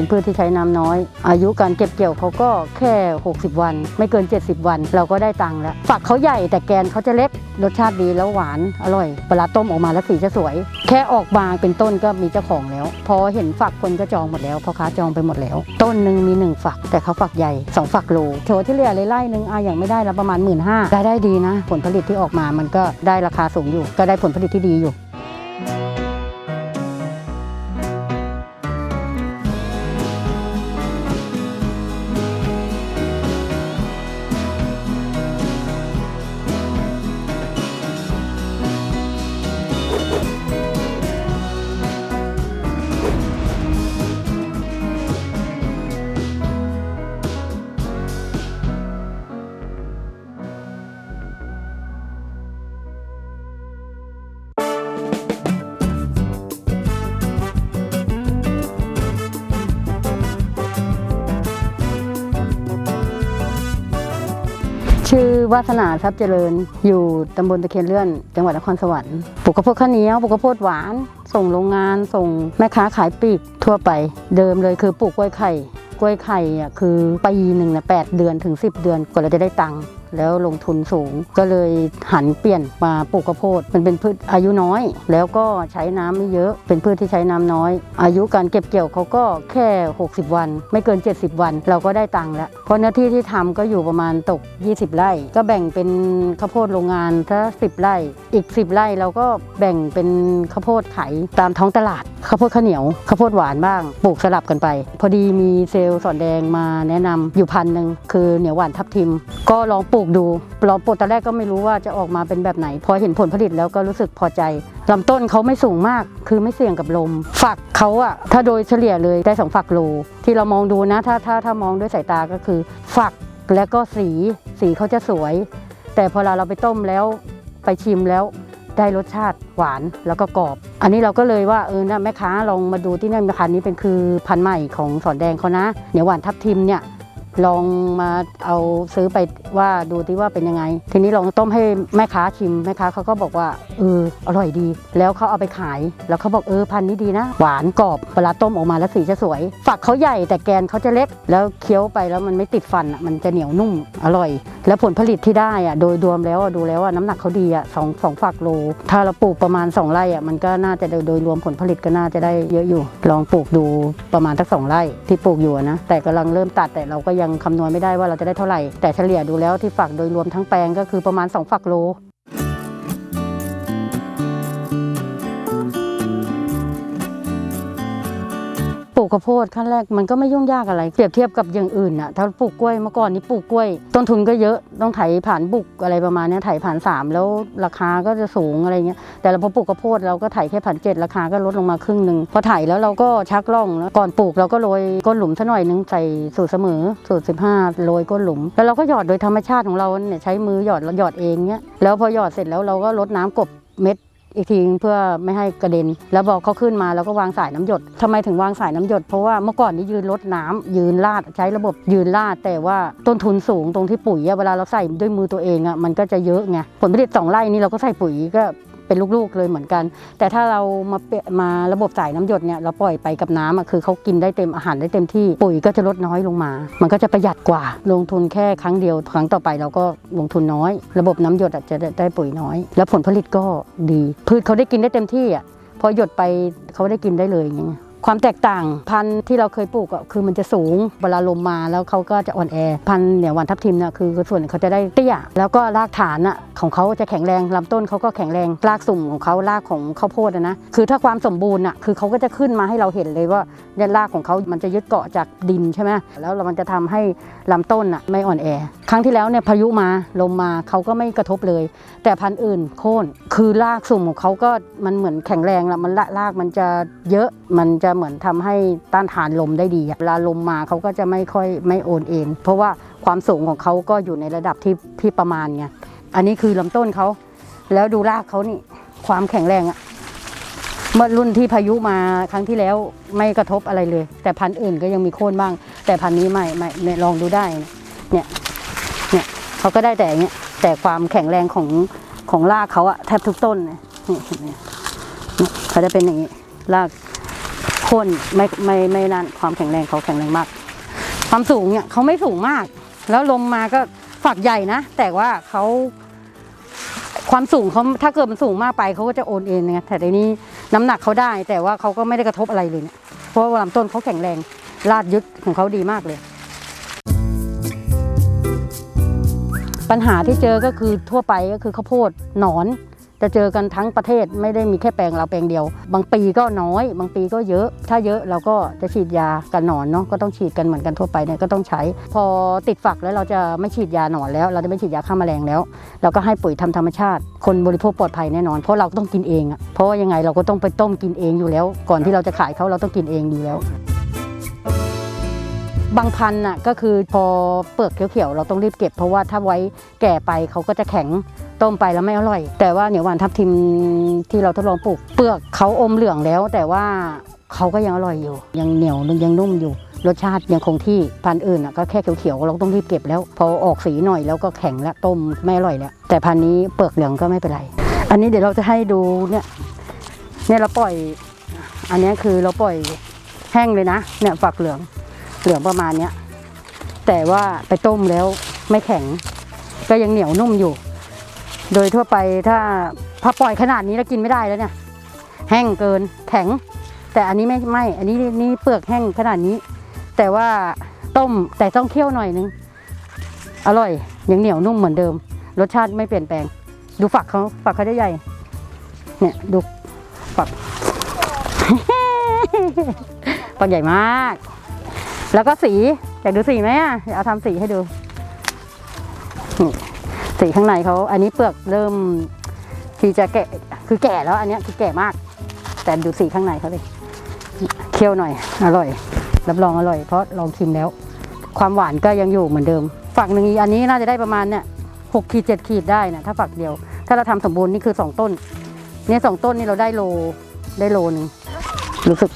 เป็นพืชที่ใช้น้ำน้อย อายุการเก็บเกี่ยวเขาก็แค่ 60 วัน ไม่เกิน 70 วัน เราก็ได้ตังค์แล้วฝักเขาใหญ่แต่แกนเขาจะเล็กรสชาติดีแล้วหวานอร่อยเวลาต้มออกมาแล้วสีจะสวย แค่ออกมาเป็นต้นก็มีเจ้าของแล้ว พอเห็นฝักคนก็จองหมดแล้วพ่อค้าจองไปหมดแล้ว ต้นหนึ่งมีหนึ่งฝัก แต่เขาฝักใหญ่สองฝักโลโถที่เหลือเลยไร่หนึ่งอะอย่างไม่ได้แล้วประมาณหมื่นห้าได้ดีนะ ผลผลิตที่ออกมามันก็ได้ราคาสูงอยู่ ก็ได้ผลผลิตที่ดีอยู่ วาสนาทรัพย์เจริญ อยู่ตำบลตะเคียนเลื่อน จังหวัดนครสวรรค์ปลูกข้าวโพดข้าวเหนียวปลูกข้าวโพดหวาน ส่งโรงงาน ส่งแม่ค้าขายปลีกทั่วไป เดิมเลยคือปลูกกล้วยไข่ กล้วยไข่อะคือปีหนึ่งนะแปดเดือนถึง 10 เดือนกว่าเราจะได้ตังค์ แล้วลงทุนสูง ก็เลยหันเปลี่ยนมาปลูกข้าวโพดมันเป็นพืชอายุน้อย แล้วก็ใช้น้ำไม่เยอะ เป็นพืชที่ใช้น้ำน้อย อายุการเก็บเกี่ยวเขาก็แค่ 60 วัน ไม่เกิน 70 วัน เราก็ได้ตังค์แล้ว เพราะเนื้อที่ที่ทำก็อยู่ประมาณตก 20 ไร่ ก็แบ่งเป็นข้าวโพดโรงงานถ้า10 ไร่ อีก 10 ไร่เราก็แบ่งเป็นข้าวโพดขายตามท้องตลาดข้าวโพดข้าวเหนียวข้าวโพดหวานบ้างปลูกสลับกันไป พอดีมีเซลล์สอนแดงมาแนะนำอยู่พันหนึ่งคือเหนียวหวานทับทิม ก็ลองปลูกดูลองปลูกตอนแรกก็ไม่รู้ว่าจะออกมาเป็นแบบไหน พอเห็นผลผลิตแล้วก็รู้สึกพอใจลำต้นเขาไม่สูงมาก คือไม่เสี่ยงกับลม ฝักเขาอะถ้าโดยเฉลี่ยเลยได้สองฝักโล ที่เรามองดูนะ ถ้าถ้าถ้ามองด้วยสายตาก็คือ ฝักแล้วก็สี สีเขาจะสวย แต่พอเราเราไปต้มแล้วไปชิมแล้ว ได้รสชาติหวานแล้วก็กรอบ อันนี้เราก็เลยว่าเออนะแม่ค้าลองมาดูที่นี่พันธุ์นี้เป็นคือพันธุ์ใหม่ของสอนแดงเขานะเหนียวหวานทับทิมเนี่ย ลองมาเอาซื้อไปว่าดูที่ว่าเป็นยังไง ทีนี้ลองต้มให้แม่ค้าชิมแม่ค้าเขาก็บอกว่าเอออร่อยดี แล้วเขาเอาไปขาย แล้วเขาบอกเออพันนี้ดีนะ หวานกรอบเวลาต้มออกมาแล้วสีจะสวย ฝักเขาใหญ่แต่แกนเขาจะเล็ก แล้วเคี้ยวไปแล้วมันไม่ติดฟันอะมันจะเหนียวนุ่มอร่อย แล้วผลผลิตที่ได้อะโดยรวมแล้วดูแล้วอะน้ำหนักเขาดีอะสองสองฝักโล ถ้าเราปลูกประมาณ 2 ไร่อะมันก็น่าจะโดยรวมผลผลิตก็น่าจะได้เยอะอยู่ ลองปลูกดูประมาณสักสองไร่ที่ปลูกอยู่นะแต่กำลังเริ่มตัดแต่เราก็ยังคำนวณไม่ได้ว่าเราจะได้เท่าไหร่ แต่เฉลี่ยดูแล้วที่ฝักโดยรวมทั้งแปลงก็คือประมาณ 2 ฝักโล กข้าวโพดขั้นแรกมันก็ไม่ยุ่งยากอะไร เปรียบเทียบกับอย่างอื่นน่ะถ้าปลูกกล้วยเมื่อก่อนนี้ปลูกกล้วย ต้นทุนก็เยอะต้องไถผ่านบุกอะไรประมาณนี้ไถผ่านสามแล้วราคาก็จะสูงอะไรเงี้ยแต่เราพอปลูกข้าวโพดเราก็ไถแค่ผ่านเจ็ดราคาก็ลดลงมาครึ่งหนึ่งพอไถแล้วเราก็ชักล่องแล้วก่อนปลูกเราก็โรยก้นหลุมซะหน่อยนึงใส่สูตรเสมอสูตร 15โรยก้นหลุม แล้วเราก็หยอดโดยธรรมชาติของเราเนี่ยใช้มือหยอดหยอดเองเนี้ยแล้วพอหยอดเสร็จแล้วเราก็ลดน้ำกบเม็ด อีกทีเพื่อไม่ให้กระเด็น แล้วบอกเขาขึ้นมาแล้วก็วางสายน้ำหยดทำไมถึงวางสายน้ำหยด เพราะว่าเมื่อก่อนนี้ยืนลดน้ำยืนลาดใช้ระบบยืนลาด แต่ว่าต้นทุนสูงตรงที่ปุ๋ยเวลาเราใส่ด้วยมือตัวเองอะมันก็จะเยอะไงผลผลิตสองไร่นี้เราก็ใส่ปุ๋ยก็ เป็นลูกๆเลยเหมือนกัน แต่ถ้าเรามาเปมาระบบสายน้ำหยดเนี่ยเราปล่อยไปกับน้ำอะคือเขากินได้เต็มอาหารได้เต็มที่ปุ๋ยก็จะลดน้อยลงมา มันก็จะประหยัดกว่า ลงทุนแค่ครั้งเดียว ครั้งต่อไปเราก็ลงทุนน้อย ระบบน้ำหยดจะได้ปุ๋ยน้อย แล้วผลผลิตก็ดี พืชเขาได้กินได้เต็มที่อะพอหยดไปเขาได้กินได้เลยอย่างเงี้ย ความแตกต่างพันธุ์ที่เราเคยปลูกอะคือมันจะสูงเวลาลมมาแล้วเขาก็จะอ่อนแอ พันธุ์เนี่ยวานทับทิมเนี่ยคือส่วนเขาจะได้เตี้ยแล้วก็รากฐานอะของเขาจะแข็งแรงลำต้นเขาก็แข็งแรงรากสุ่มของเขารากของข้าวโพดนะคือถ้าความสมบูรณ์อะคือเขาก็จะขึ้นมาให้เราเห็นเลยว่าเนี่ยรากของเขามันจะยึดเกาะจากดินใช่ไหมแล้วมันจะทำให้ลำต้นอะไม่อ่อนแอ ครั้งที่แล้วเนี่ยพายุมาลมมาเขาก็ไม่กระทบเลย แต่พันธุ์อื่นโค่นคือรากสุ่มของเขาก็มันเหมือนแข็งแรงละมันละรากมันจะเยอะมันจะเหมือนทำให้ต้านทานลมได้ดีเวลาลมมาเขาก็จะไม่ค่อยไม่โอนเอ็นเพราะว่าความสูงของเขาก็อยู่ในระดับที่ที่ประมาณไงอันนี้คือลำต้นเขาแล้วดูรากเขานี่ความแข็งแรงอะเมื่อรุ่นที่พายุมาครั้งที่แล้วไม่กระทบอะไรเลย แต่พันธุ์อื่นก็ยังมีโค่นบ้าง แต่พันธุ์นี้ไม่ไม่ไม่ลองดูได้เนี่ย เขาก็ได้แต่อย่างเงี้ยแต่ความแข็งแรงของของรากเขาอะแทบทุกต้นเลยนี่เห็นไหมเนี่ยเขาจะเป็นอย่างนี้รากโคข้นไม่ไม่ไม่นั่นความแข็งแรงเขาแข็งแรงมาก ความสูงเนี่ยเขาไม่สูงมาก แล้วลงมาก็ฝักใหญ่นะ แต่ว่าเขาความสูงเขาถ้าเกิดมันสูงมากไปเขาก็จะโอนเอ็นไงแต่ในนี้น้ำหนักเขาได้ แต่ว่าเขาก็ไม่ได้กระทบอะไรเลยเนี่ยเพราะว่าลำต้นเขาแข็งแรง ลาดยึดของเขาดีมากเลย ปัญหาที่เจอก็คือทั่วไปก็คือข้าวโพดหนอน จะเจอกันทั้งประเทศไม่ได้มีแค่แปลงเราแปลงเดียว บางปีก็น้อย บางปีก็เยอะ ถ้าเยอะเราก็จะฉีดยากันหนอนเนาะก็ต้องฉีดกันเหมือนกันทั่วไปเนี่ยก็ต้องใช้ พอติดฝักแล้วเราจะไม่ฉีดยาหนอนแล้ว เราจะไม่ฉีดยาฆ่าแมลงแล้ว เราก็ให้ปุ๋ยทำธรรมชาติ คนบริโภคปลอดภัยแน่นอน เพราะเราต้องกินเองอะเพราะว่ายังไงเราก็ต้องไปต้มกินเองอยู่แล้ว ก่อนที่เราจะขายเขาเราต้องกินเองอยู่แล้ว บางพันธุ์น่ะก็คือพอเปลือกเขียวๆเราต้องรีบเก็บ เพราะว่าถ้าไว้แก่ไปเขาก็จะแข็งต้มไปแล้วไม่อร่อย แต่ว่าเหนียวหวานทับทิมที่เราทดลองปลูก เปลือกเขาอมเหลืองแล้ว แต่ว่าเขาก็ยังอร่อยอยู่ ยังเหนียวยังนุ่มอยู่ รสชาติยังคงที่พันธุ์อื่นน่ะก็แค่เขียวๆเราต้องรีบเก็บแล้ว พอออกสีหน่อยแล้วก็แข็งแล้วต้มไม่อร่อยแล้วแต่พันธุ์นี้เปลือกเหลืองก็ไม่เป็นไรอันนี้เดี๋ยวเราจะให้ดูเนี่ยเนี่ยเราปล่อย อันนี้คือเราปล่อยแห้งเลยนะเนี่ยฝักเหลือง เหลืองประมาณเนี้ยแต่ว่าไปต้มแล้วไม่แข็ง ก็ยังเหนียวนุ่มอยู่ โดยทั่วไปถ้าพอปล่อยขนาดนี้แล้วกินไม่ได้แล้วเนี่ยแห้งเกินแข็ง แต่อันนี้ไม่ไม่ อันนี้นี่เปลือกแห้งขนาดนี้ แต่ว่าต้มแต่ต้องเคี่ยวหน่อยนึง อร่อยยังเหนียวนุ่มเหมือนเดิม รสชาติไม่เปลี่ยนแปลง ดูฝักเขาฝักเขาได้ใหญ่ เนี่ยดูฝักฝักใหญ่มาก แล้วก็สีอยากดูสีไหมอะเดี๋ยวเอาทำสีให้ดูนี่สีข้างในเขาอันนี้เปลือกเริ่มที่จะแกะคือแก่แล้วอันนี้คือแก่มาก แต่ดูสีข้างในเขาดิเคี่ยวหน่อยอร่อย รับรองอร่อย เพราะลองชิมแล้ว ความหวานก็ยังอยู่เหมือนเดิม ฝักหนึ่งอันนี้น่าจะได้ประมาณเนี่ยหกขีดเจ็ดขีดได้นะถ้าฝักเดียว ถ้าเราทำสมบูรณ์นี่คือสองต้น เนี่ยสองต้นนี่เราได้โลได้โลหนึงรู้สึก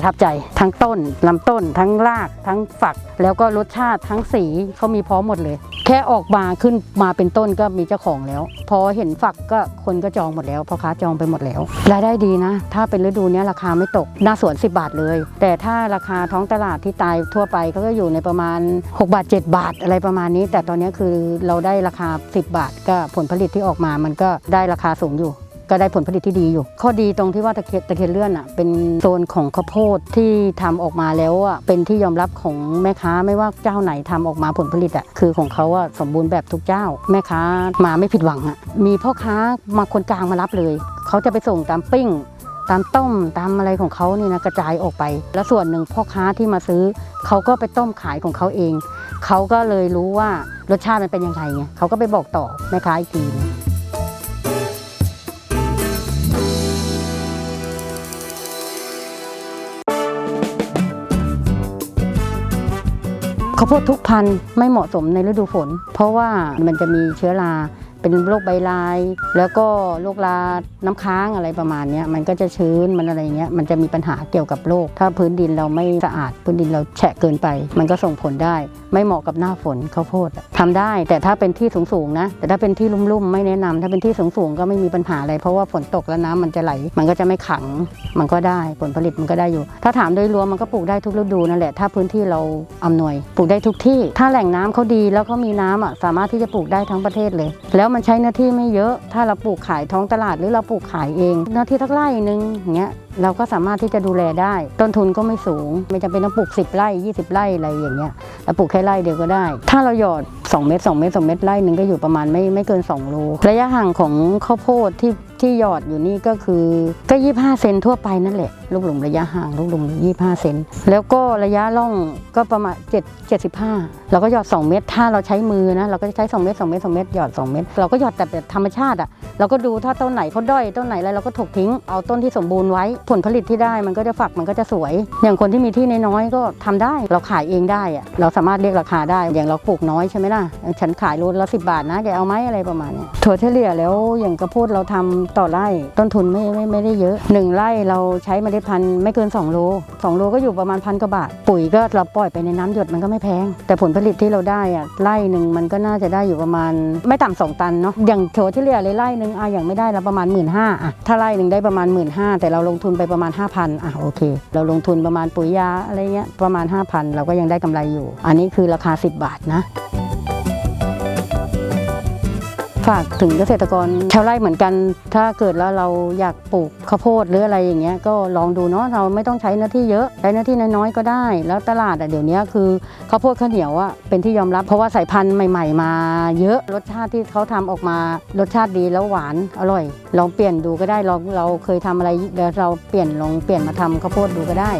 ประทับใจ ทั้งต้นลำต้น ทั้งราก ทั้งฝัก แล้วก็รสชาติทั้งสีเขามีพร้อมหมดเลย แค่ออกมาขึ้นมาเป็นต้นก็มีเจ้าของแล้ว พอเห็นฝักก็คนก็จองหมดแล้วพ่อค้าจองไปหมดแล้วรายได้ดีนะ ถ้าเป็นฤดูนี้ราคาไม่ตกหน้าสวน 10 บาทเลย แต่ถ้าราคาท้องตลาดที่ตายทั่วไปเขาก็อยู่ในประมาณ 6 บาท 7 บาทอะไรประมาณนี้ แต่ตอนนี้คือเราได้ราคา 10 บาท ก็ผลผลิตที่ออกมามันก็ได้ราคาสูงอยู่ ก็ได้ผลผลิตที่ดีอยู่ ข้อดีตรงที่ว่าตะเคียนตะเคียนเลื่อนอะเป็นโซนของข้าวโพดที่ทำออกมาแล้วอะเป็นที่ยอมรับของแม่ค้าไม่ว่าเจ้าไหนทำออกมาผลผลิตอะคือของเขาอะสมบูรณ์แบบทุกเจ้า แม่ค้ามาไม่ผิดหวังอะมีพ่อค้ามาคนกลางมารับเลย เขาจะไปส่งตามปิ้งตามต้มตามอะไรของเขานี่นะกระจายออกไป แล้วส่วนหนึ่งพ่อค้าที่มาซื้อ เขาก็ไปต้มขายของเขาเอง เขาก็เลยรู้ว่ารสชาติมันเป็นยังไงไงเขาก็ไปบอกต่อแม่ค้าอีกทีนึง ข้าวโพดทุกพันธุ์ไม่เหมาะสมในฤดูฝน เพราะว่ามันจะมีเชื้อรา เป็นโรคใบลาย แล้วก็โรคราน้ำค้างอะไรประมาณนี้มันก็จะชื้นมันอะไรเงี้ยมันจะมีปัญหาเกี่ยวกับโรคถ้าพื้นดินเราไม่สะอาดพื้นดินเราแฉะเกินไป มันก็ส่งผลได้ ไม่เหมาะกับหน้าฝนข้าวโพดอะทำได้ แต่ถ้าเป็นที่สูงๆนะ แต่ถ้าเป็นที่ลุ่มๆไม่แนะนำถ้าเป็นที่สูงๆก็ไม่มีปัญหาอะไรเพราะว่าฝนตกแล้วน้ำมันจะไหล มันก็จะไม่ขังมันก็ได้ผลผลิตมันก็ได้อยู่ ถ้าถามโดยรวมมันก็ปลูกได้ทุกฤดูนั่นแหละถ้าพื้นที่เราอำนวยปลูกได้ทุกที่ ถ้าแหล่งน้ำเขาดีแล้วเขามีน้ำอะสามารถที่จะปลูกได้ทั้งประเทศเลย แล้วมันใช้เนื้อที่ไม่เยอะ ถ้าเราปลูกขายท้องตลาดหรือเราปลูกขายเองเนื้อที่ทักไร่นึงอย่างเงี้ย เราก็สามารถที่จะดูแลได้ ต้นทุนก็ไม่สูง ไม่จำเป็นต้องปลูก 10 ไร่ 20 ไร่อะไรอย่างเงี้ยเราปลูกแค่ไร่เดียวก็ได้ ถ้าเราหยอด 2 เม็ด2เม็ด2เม็ดไร่หนึ่งก็อยู่ประมาณไม่ไม่เกิน2โลระยะห่างของข้าวโพดที่ที่หยอดอยู่นี่ก็คือก็ 25 เซนทั่วไปนั่นแหละ ลูกหลุมระยะห่างลูกหลุม 25 เซนแล้วก็ระยะล่องก็ประมาณ 7 75 เราก็หยอด 2 เม็ดถ้าเราใช้มือนะ เราก็จะใช้ 2 เม็ด2เม็ด2เม็ดหยอด 2 เม็ดเราก็หยอดแต่แบบธรรมชาติอะ เราก็ดูถ้าต้นไหนเขาด้อย ต้นไหนอะไรเราก็ถกทิ้ง เอาต้นที่สมบูรณ์ไว้ผลผลิตที่ได้มันก็จะฝักมันก็จะสวย อย่างคนที่มีที่น้อยก็ทำได้เราขายเองได้อะเราสามารถเรียกราคาได้อย่างเราปลูกน้อยใช่ไหมล่ะฉันขายโลละสิบาทนะแกเอาไหมอะไรประมาณเนี้ยถั่วเฉลี่ยแล้วอย่างกระโพดเราทำต่อไร่ต้นทุนไม่ไม่ไม่ได้เยอะหนึ่งไร่เราใช้เมล็ดพันธุ์ไม่เกิน 2 โล 2 โลก็อยู่ประมาณพันกว่าบาท ปุ๋ยก็เราปล่อยไปในน้ำหยดมันก็ไม่แพง แต่ผลผลิตที่เราได้อะไร่หนึ่งมันก็น่าจะได้อยู่ประมาณไม่ต่ำสองตันเนาะอย่างถั่วเฉลี่ยเลยไร่หนึ่งอะอย่างไม่ได้ละประมาณ1 5ื่นห้าอะถ้าไร่หนึ่งได้ประมาณ1 5ื่นแต่เราลงทุนไปประมาณ 5,000อะโอเค เราลงทุนประมาณปุ๋ยยาอะไรเงี้ยประมาณ 5,000 เราก็ยังได้กำไรอยู่ อันนี้คือราคา 10 บาทนะ ฝากถึงเกษตรกรชาวไร่เหมือนกัน ถ้าเกิดแล้วเราอยากปลูกข้าวโพดหรืออะไรอย่างเงี้ยก็ลองดูเนาะเราไม่ต้องใช้เนื้อที่เยอะใช้เนื้อที่น้อยๆก็ได้ แล้วตลาดอะเดี๋ยวนี้คือข้าวโพดข้าวเหนียวอะเป็นที่ยอมรับ เพราะว่าสายพันธุ์ใหม่ ๆ มาเยอะรสชาติที่เขาทำออกมารสชาติดีแล้วหวานอร่อย ลองเปลี่ยนดูก็ได้ลองเราเคยทำอะไรเดี๋ยวเราเปลี่ยนลองเปลี่ยนมาทำข้าวโพดดูก็ได้